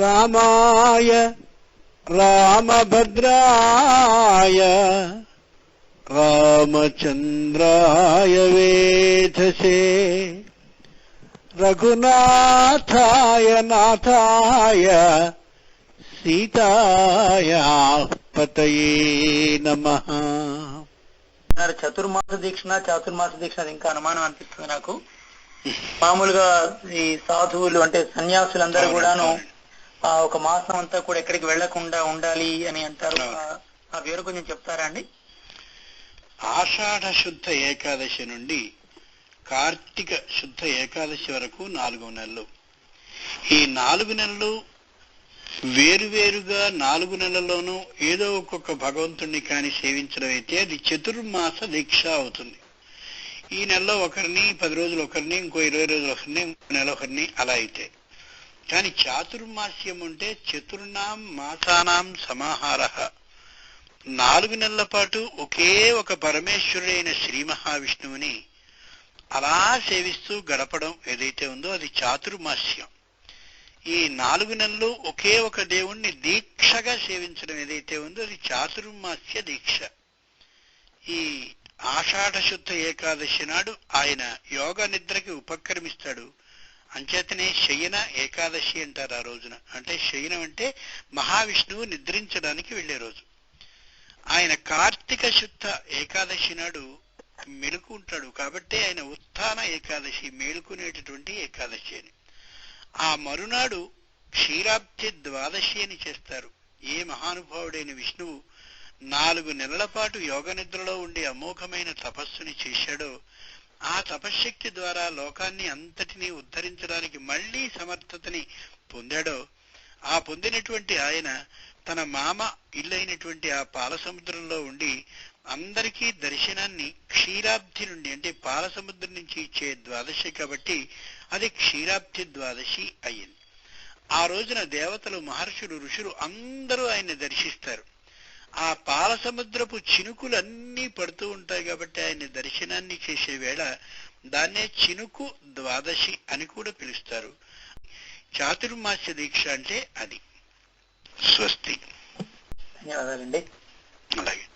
రామాయ రామభద్రాయ రామచంద్రాయ వేధసే. రఘునాథాయ నాథాయ సీతాయ పతయే నమః. అన్నారు చతుర్మాస దీక్ష చాతుర్మాస దీక్ష ఇంకా అనుమానం అనిపిస్తుంది నాకు. మామూలుగా ఈ సాధువులు అంటే సన్యాసులందరూ కూడాను ఒక మాసం అంతా కూడా ఎక్కడికి వెళ్ళకుండా ఉండాలి అని అంటారు. ఆ- ఆ వివరం కొంచెం చెప్తారా అండి? ఆషాఢ శుద్ధ ఏకాదశి నుండి కార్తీక శుద్ధ ఏకాదశి వరకు నాలుగు నెలలు. ఈ నాలుగు నెలలు వేరువేరుగా నాలుగు నెలల్లోనూ ఏదో ఒక్కొక్క భగవంతుణ్ణి కాని సేవించడం అయితే అది చతుర్మాస దీక్ష అవుతుంది. ఈ నెలలో ఒకరిని పది రోజులు ఒకరిని ఇంకో ఇరవై రోజులు ఒకరిని ఇంకో నెల ఒకరిని అలా అయితే. కానీ చాతుర్మాస్యం అంటే చతుర్నాం మాసానాం సమాహార. నాలుగు నెలల పాటు ఒకే ఒక పరమేశ్వరుడైన శ్రీ మహావిష్ణువుని అలా సేవిస్తూ గడపడం ఏదైతే ఉందో అది చాతుర్మాస్యం. ఈ నాలుగు నెలలు ఒకే ఒక దేవుణ్ణి దీక్షగా సేవించడం ఏదైతే ఉందో అది చాతుర్మాస్య దీక్ష. ఈ ఆషాఢ శుద్ధ ఏకాదశి నాడు ఆయన యోగ నిద్రకి ఉపక్రమిస్తాడు. అంచేతనే శయన ఏకాదశి అంటారు ఆ రోజున. అంటే శయనం అంటే మహావిష్ణువు నిద్రించడానికి వెళ్ళే రోజు. ఆయన కార్తీక శుద్ధ ఏకాదశి నాడు మెలుకుంటాడు. కాబట్టి ఆయన ఉత్థాన ఏకాదశి మేలుకునేటటువంటి ఏకాదశి అని. ఆ మరునాడు క్షీరాబ్ది ద్వాదశి అని చేస్తారు. ఏ మహానుభావుడైన విష్ణువు నాలుగు నెలల పాటు యోగ నిద్రలో ఉండి అమోఘమైన తపస్సుని చేశాడో ఆ తపశ్శక్తి ద్వారా లోకాన్ని అంతటినీ ఉద్ధరించడానికి మళ్ళీ సమర్థతని పొందాడో ఆ పొందినటువంటి ఆయన తన మామ ఇల్లైనటువంటి ఆ పాల సముద్రంలో ఉండి అందరికీ దర్శనాన్ని క్షీరాబ్ది నుండి అంటే పాల సముద్రం నుంచి ఇచ్చే ద్వాదశి కాబట్టి అది క్షీరాబ్ది ద్వాదశి అయ్యింది. ఆ రోజున దేవతలు మహర్షులు ఋషులు అందరూ ఆయన్ని దర్శిస్తారు. ఆ పాల సముద్రపు చినుకులన్నీ పడుతూ ఉంటాయి కాబట్టి ఆయన్ని దర్శనాన్ని చేసే వేళ దాన్నే చినుకు ద్వాదశి అని కూడా పిలుస్తారు. చాతుర్మాస్య దీక్ష అంటే అది. స్వస్తి. ధన్యవాదాలండి. అలాగే.